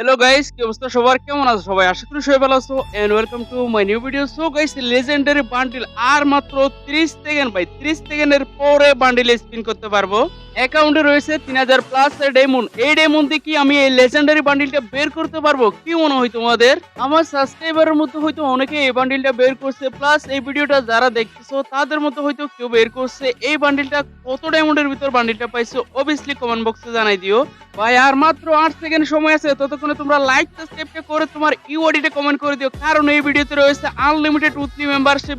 Hello guys কি অবস্থা সবার? কেমন আছো সবাই? আশা করি সবাই ভালো আছো। And welcome to my new video so guys legendary bundle আর মাত্র 30 সেকেন্ড ভাই 30 সেকেন্ডের পরে বান্ডিল স্পিন করতে পারব। অ্যাকাউন্টে রয়েছে 3000 প্লাস ডায়মন্ড এই ডায়মন্ড দিয়ে কি আমি এই লেজেন্ডারি বান্ডিলটা বের করতে পারব? কি মনে হয় তোমাদের? আমার সাবস্ক্রাইবারের মধ্যে হয়তো অনেকে এই বান্ডিলটা বের করছে প্লাস এই ভিডিওটা যারা দেখতেছো, তাদের মধ্যে হয়তো কেউ বের করছে। এই বান্ডিলটা কত ডায়মন্ডের ভিতর বান্ডিলটা পাইছো অবভিয়াসলি কমেন্ট বক্সে জানাই দিও। ভাই, আর মাত্র আট সেকেন্ড সময় আছে, ততক্ষণে তোমরা লাইক সাবস্ক্রাইবটা করে তোমার ইউআইডিটা কমেন্ট করে দিও, কারণ এই ভিডিওতে রয়েছে আনলিমিটেড উইকলি মেম্বারশিপ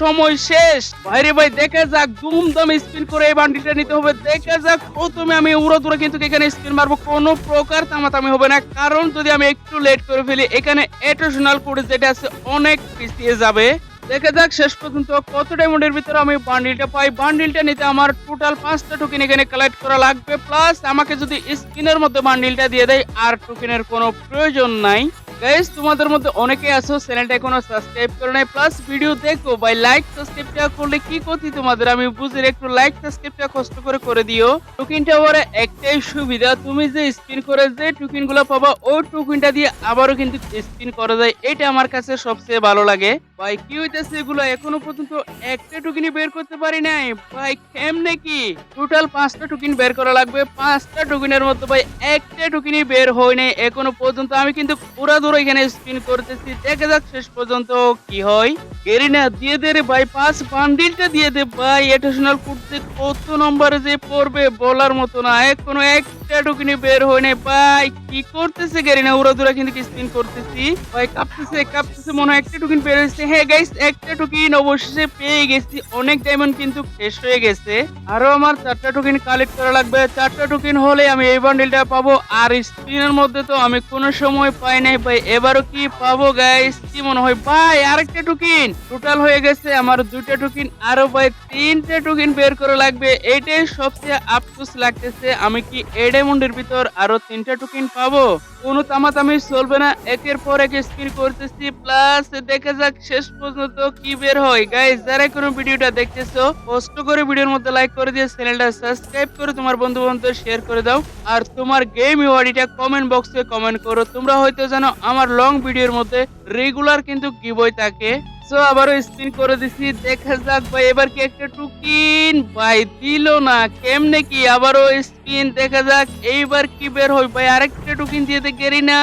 সময় শেষ। ভাইরে ভাই, দেখা যাক দাম স্পিন করে এই বান্ডিলটা নিতে হবে, দেখা যাক প্রথমে আমি উড়ো দূরে কিন্তু এখানে স্পিন মারবো। কোনো প্রকার তামাতামি হবে না। কারণ যদি আমি একটু লেট করে ফেলি, এখানে এটোশনাল কোড যেটা আছে, অনেক পিছিয়ে যাবে। দেখা যাক শেষ পর্যন্ত কত ডায়মন্ডের ভিতরে আমি বান্ডিলটা পাই। বান্ডিলটা নিতে আমার টোটাল পাঁচটা টোকেন এখানে কালেক্ট করা লাগবে। প্লাস আমাকে যদি স্পিনের মধ্যে বান্ডিলটা দিয়ে দেয়, আর টোকেনের কোনো প্রয়োজন নাই। গাইস তোমাদের মধ্যে অনেকে আছো চ্যানেলটা এখনও সাবস্ক্রাইব করে নাই প্লাস ভিডিও দেখো বাই লাইক সাবস্ক্রাইবটা করলে কি করতে তোমাদের? আমি বুঝি একটু লাইক সাবস্ক্রাইবটা কষ্ট করে করে দিও। টোকেনটা ওরে একটাই সুবিধা, তুমি যে স্পিন করে যে টোকেনগুলো পাবা ওই টোকেনটা দিয়ে আবারও কিন্তু স্পিন করা যায়। এটা আমার কাছে সবচেয়ে ভালো লাগে। ভাই, কি হইতেছে এগুলো? এখনও পর্যন্ত একটা টুকিনি বের করতে পারি নাই। ভাই, কেমনে কি? টোটাল পাঁচটা টুকিন বের করা লাগবে। পাঁচটা টুকিনের মধ্যে ভাই, একটা টুকিনি বের হয় নাই। এখনও পর্যন্ত আমি কিন্তু পুরা দূর এখানে স্পিন করতেছি। দেখা যাক শেষ পর্যন্ত কি হয়। গেরিনা দিয়ে দে রে ভাই পাঁচ বান্ডিলটা দিয়ে দে ভাই। এডিশনাল করতে কত নম্বরে যে পড়বে বলার মতো না। এখনও একটা টুকিনি বের হয় নাই। ভাই, কি করতেছে গেরিনা উড়া দূরা কিন্তু স্পিন করতেছি। ভাই, কাঁপতেছে কাঁপতেছে, মনে হয় একটা টুকিন বের হয়েছে। হ্যাঁ গাইস একটা টুকিন অবশেষে পেয়ে গেছি। অনেক ডায়মন্ড কিন্তু শেষ হয়ে গেছে। আরও আমার চারটা টুকিন কালেক্ট করা লাগবে। চারটা টুকিন হলে আমি এই বান্ডিলটা পাবো। আর স্পিনের মধ্যে তো আমি কোনো সময় পাই নাই। ভাই, এবারও কি পাবো গাইস কি মনে হয়? ভাই, আরেকটা টুকিন। টোটাল হয়ে গেছে আমার দুইটা টুকিন, আরও ভাই তিনটে টুকিন বের করে লাগবে। এইটাই সবচেয়ে আফসোস লাগতেছে। আমি কি এই ডায়মন্ডের ভিতর আরও তিনটা টুকিন পাবো? কোনো তামাতামি চলবে না। একের পর এক স্পিন করতেছি। প্লাস দেখা যাক শেষ পর্যন্ত কি বের হয়। গাইস যারা কোনো ভিডিওটা দেখতেছো, কষ্ট করে ভিডিওর মধ্যে লাইক করে দিয়ে চ্যানেলটা সাবস্ক্রাইব করে তোমার বন্ধু বান্ধব শেয়ার করে দাও। আর তোমার গেম ইউআইডিটা কমেন্ট বক্সে কমেন্ট করো। তোমরা হয়তো জানো, আমার লং ভিডিওর মধ্যে রেগুলার কিন্তু কি বই থাকে? সো আবারও স্পিন করে দিছি। দেখা যাক ভাই, এবার কি একটা টুকিন? ভাই, দিল না। কেমনে কি? আবারও স্পিন দেখা যাক। এইবার কি বের হয় ভাই, আরেকটা টুকিন দিয়ে গেরি না।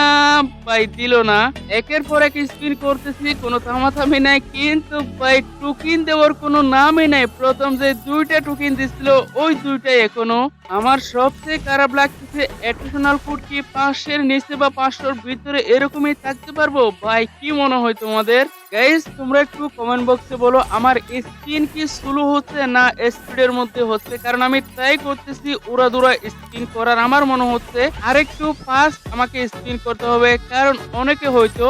ভাই, দিল না। একের পর এক স্পিন করতেছি, কোনো থামাথামি নাই। কিন্তু ভাই, টুকিন দেওয়ার কোনো নামই নাই। প্রথম যে দুইটা টুকিন দিছিল, ওই দুইটাই এখনও। আমার সবচেয়ে খারাপ লাগতেছে এডিশনাল ফুড কি পাঁচশের নিচে বা পাঁচশোর ভিতরে এরকমই থাকতে পারব? ভাই, কি মনে হয় তোমাদের? গাইস তোমরা একটু কমেন্ট বক্সে বলো, আমার স্কিন কি স্লো হচ্ছে না স্পিডের মধ্যে হচ্ছে? কারণ আমি ট্রাই করতেছি উড়া দুরা স্পিন করার, আমার মনে হচ্ছে আরেকটু ফাস্ট আমাকে স্পিন করতে হবে। কারণ অনেকে হয়তো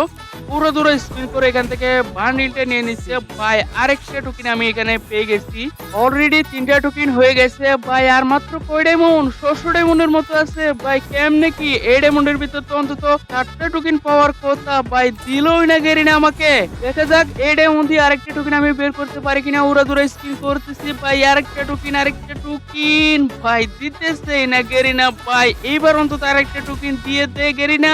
পুরো দূরে স্পিন করে এখান থেকে বান্ডিলটা নিয়ে নিচ্ছে ভাই আরেকটা টুকিন আমি এখানে পেয়ে গেছি। অলরেডি তিনটা টুকিন হয়ে গেছে ভাই আর মাত্র কয় ডায়মন্ড ষোলো ডায়মন্ডের মতো আছে ভাই কেমনে কি? এই ডায়মন্ডের ভিতর তো অন্তত চারটা টুকিন পাওয়ার কথা ভাই দিলই না গেরি না আমাকে। দেখা যাক ডায়মন্ড দিয়ে আরেকটা টুকিন আমি বের করতে পারি কিনা। উড়া দূরে স্পিন করতেছি ভাই, আরেকটা টুকিন আরেকটা টুকিন ভাই, দিতেছে না গেরি না ভাই। এইবার অন্তত আরেকটা টুকিন দিয়ে দে গেরি না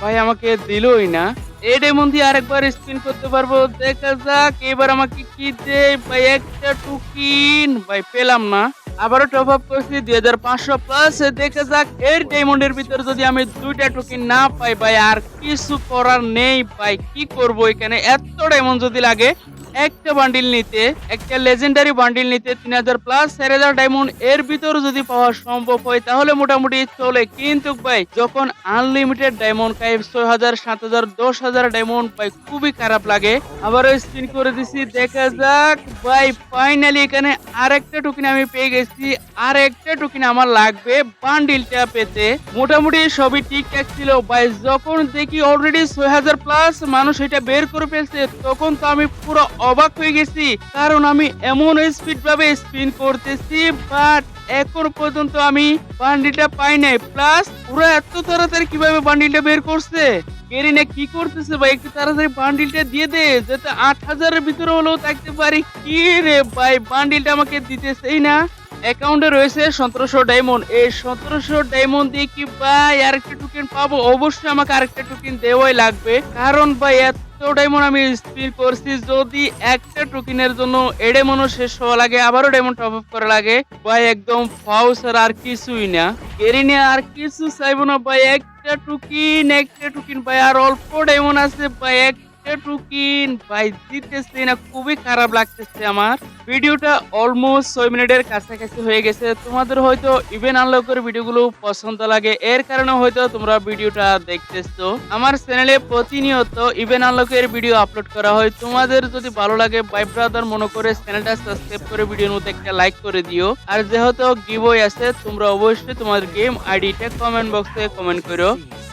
ভাই, আমাকে দিলই না। এডে মন্দি আরেকবার স্পিন করতে পারব, দেখা যাক। এবার আমাকে কি দে ভাই, একটা টুকিন ভাই, পেলাম না। আবারও টপ আপ করছি দুই হাজার পাঁচশো প্লাস দেখে যাক এর ডায়মন্ডের ভিতরে যদি আমি দুইটা টোকেন না পাই ভাই, আর কিছু করার নেই ভাই, কি করব এখানে? এত ডায়মন্ড যদি লাগে একটা বান্ডিল নিতে, একটা লেজেন্ডারি বান্ডিল নিতে তিন হাজার প্লাস চার হাজার ডায়মন্ড এর ভিতর যদি পাওয়া সম্ভব হয়, তাহলে মোটামুটি চলে। কিন্তু ভাই, যখন আনলিমিটেড ডায়মন্ড পাই ছয় হাজার, সাত হাজার, দশ হাজার ডায়মন্ড পাই খুবই খারাপ লাগে। আবারও স্পিন করে দিছি, দেখা যাক, ভাই ফাইনালি এখানে আরেকটা টুকিন আমি পেয়ে গেছি। আর একটা টুকিন আমার লাগবে বান্ডিলটা পেতে। মোটামুটি সবই ঠিকঠাক ছিল, ভাই, যখন দেখি অলরেডি ছয় হাজার প্লাস মানুষ এটা বের করে ফেলছে, তখন তো আমি পুরো অবাক হয়ে গেছি, কারণ আমি এমন স্পিড ভাবে স্পিন করতেছি বাট এখন পর্যন্ত আমি বান্ডিলটা পাই নাই। প্লাস পুরো এত তাড়াতাড়ি কীভাবে বান্ডিলটা বের করছে? কি করতেছে ভাই? একটু তাড়াতাড়ি বান্ডিলটা দিয়ে দে, যাতে আট হাজারের ভিতরে হলেও থাকতে পারি। কি রে ভাই বান্ডিলটা আমাকে দিতেছেই না। অ্যাকাউন্টে রয়েছে সতেরোশো ডায়মন্ড এই সতেরোশো ডায়মন্ড দিয়ে কি ভাই আরেকটা টোকেন পাবো? অবশ্যই আমাকে আরেকটা টোকেন দেওয়াই লাগবে। কারণ ভাই, এত ডায়মন্ড আমি স্পিন করছি। যদি একটা টোকেনের জন্য এডে ডায়মন্ড শেষ হওয়া লাগে, আবারও ডায়মন্ড টপ আপ করা লাগে, ভাই একদম ফাউস আর আর কিছুই না। কেরিনে আর কিছু চাইব না, ভাই। একটা টুকিন একটা টুকিন ভাই। আর অল্প ডায়মন্ড আছে, ভাই। একটা টুকিন ভাই জিতেছে না খুবই খারাপ লাগতেছে আমার। ভিডিওটা অলমোস্ট ছয় মিনিটের কাছাকাছি হয়ে গেছে। তোমাদের হয়তো ইভেন আনলকের ভিডিওগুলো পছন্দ লাগে। এর কারণে হয়তো তোমরা ভিডিওটা দেখতেছো। আমার চ্যানেলে প্রতিনিয়ত ইভেন আনলকের ভিডিও আপলোড করা হয়। তোমাদের যদি ভালো লাগে বাই ব্রাদার মনে করে চ্যানেলটা সাবস্ক্রাইব করে ভিডিওর মধ্যে একটা লাইক করে দিও। আর যেহেতু গিভওয়ে আছে, তোমরা অবশ্যই তোমাদের গেম আইডিটা কমেন্ট বক্সে কমেন্ট করো।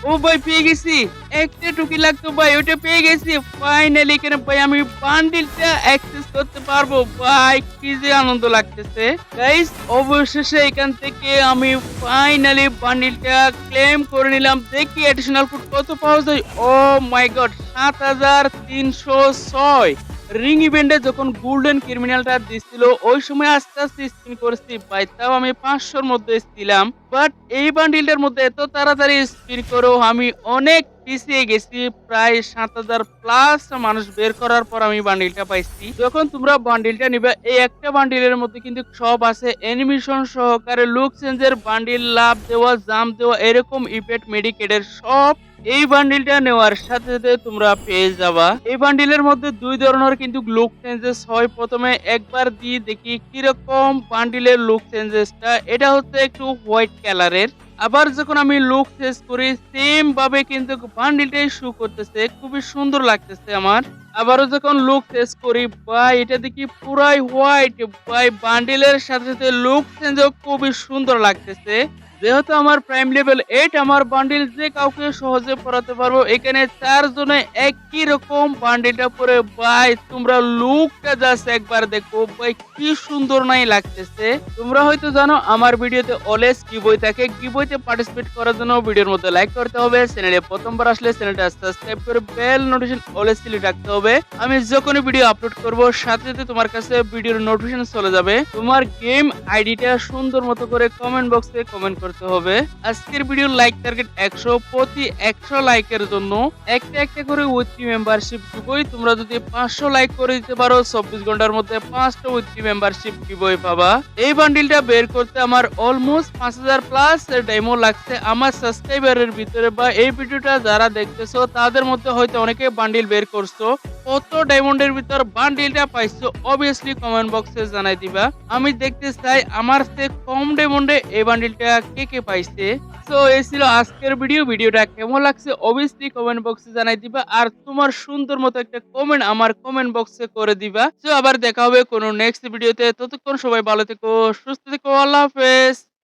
ও ভাই, পেয়ে গেছি। একটা টুকি লাগতো ভাই, ওটা পেয়ে গেছি। ফাইনালি এখানে ভাই, আমি বান্ডিলটা অ্যাক্সেস করতে পারব। ভাই, কি যে আনন্দ লাগতেছে। গাইস অবশেষে এখান থেকে আমি ফাইনালি বান্ডিলটা ক্লেম করে নিলাম। দেখি অ্যাডিশনাল ফুড কত পাওয়া যায়। ও মাই গড সাত হাজার তিনশো ছয়। রিং ইভেন্টে যখন গোল্ডেন ক্রিমিনালটা দিছিল, ওই সময় আস্তে আস্তে স্পিন করেছি ভাই তাও আমি পাঁচশোর মধ্যে ছিলাম বাট এই বান্ডিলটার মধ্যে এত তাড়াতাড়ি স্পিন করেও আমি অনেক পিছিয়ে গেছি, প্রায় সাত হাজার প্লাস মানুষ বের করার পর আমি বান্ডিলটা পাইছি। যখন তোমরা বান্ডিলটা নিবে, এই একটা বান্ডিলের মধ্যে কিন্তু সব আছে অ্যানিমেশন সহকারে লুক চেঞ্জের বান্ডিল লাভ দেওয়া জাম দেওয়া, এরকম ইফেক্ট মেডিকেটের সব এই বান্ডিলটা নেওয়ার সাথে সাথে তোমরা পেয়ে যাবা। এই বান্ডিলের মধ্যে দুই ধরনের কিন্তু লুক চেঞ্জেস হয়। প্রথমে একবার দিয়ে দেখি কীরকম বান্ডিলের লুক চেঞ্জেসটা এটা হচ্ছে একটু হোয়াইট কালারের আবার যখন আমি লুক চেঞ্জ করি সেম ভাবে কিন্তু বান্ডিলটাই শু করতেছে। খুবই সুন্দর লাগতেছে আমার। আবারও যখন লুক চেঞ্জ করি ভাই এটা দেখি পুরাই হোয়াইট ভাই বান্ডিলের সাথে সাথে লুক চেঞ্জও খুবই সুন্দর লাগতেছে। যেহেতু আমার প্রাইম লেভেল এইট আমার বান্ডিল যে কাউকে সহজে পড়াতে পারব, এখানে চারজনে একই রকম বান্ডিলটা পরে, ভাই, তোমরা লুকটা জাস্ট একবার দেখো, ভাই, কি সুন্দর নাই লাগতেছে। তোমরা হয়তো জানো, আমার ভিডিওতে অলওয়েজ কি বই থাকে। কি বইতে পার্টিসিপেট করার জন্য ভিডিওর মধ্যে লাইক করতে হবে। চ্যানেলে প্রথমবার আসলে চ্যানেলটা সাবস্ক্রাইব করে বেল নোটিফিকেশন অলওয়েজ সিলেক্ট রাখতে হবে। আমি যখনই ভিডিও আপলোড করব, সাথে সাথে তোমার কাছে ভিডিওর নোটিফিকেশন চলে যাবে। তোমার গেম আইডিটা সুন্দর মতো করে কমেন্ট বক্সে কমেন্ট করতে হবে। আজকের ভিডিওর লাইক টার্গেট একশো প্রতি একশো লাইকের জন্য একটা একটা করে উইথি মেম্বারশিপ দিবই। তোমরা যদি পাঁচশো লাইক করে দিতে পারো, চব্বিশ ঘণ্টার মধ্যে পাঁচটা উইথি মেম্বারশিপ দিবই পাবা এই বান্ডিলটা বের করতে আমার অলমোস্ট পাঁচ হাজার প্লাস ডেমো লাগছে আমার সাবস্ক্রাইবারের ভিতরে বা এই ভিডিওটা যারা দেখতেছো, তাদের মধ্যে হয়তো অনেকে বান্ডিল বের করছ। কত ডায়মন্ডের ভিতর বান্ডিলটা পাইছো অবভিয়াসলি কমেন্ট বক্সে জানাই দিবা। আমি দেখতে চাই আমার চেয়ে কম ডায়মন্ডে এই বান্ডিলটা কে কে পাইছে? তো এই ছিল আজকের ভিডিও ভিডিওটা কেমন লাগছে? অবশ্যই কমেন্ট বক্সে জানাই দিবা। আর তোমার সুন্দর মতো একটা কমেন্ট আমার কমেন্ট বক্সে করে দিবা। তো আবার দেখা হবে কোনো নেক্সট ভিডিওতে ততক্ষণ সবাই ভালো থেকো, সুস্থ থেকো। আল্লাহ হাফেজ।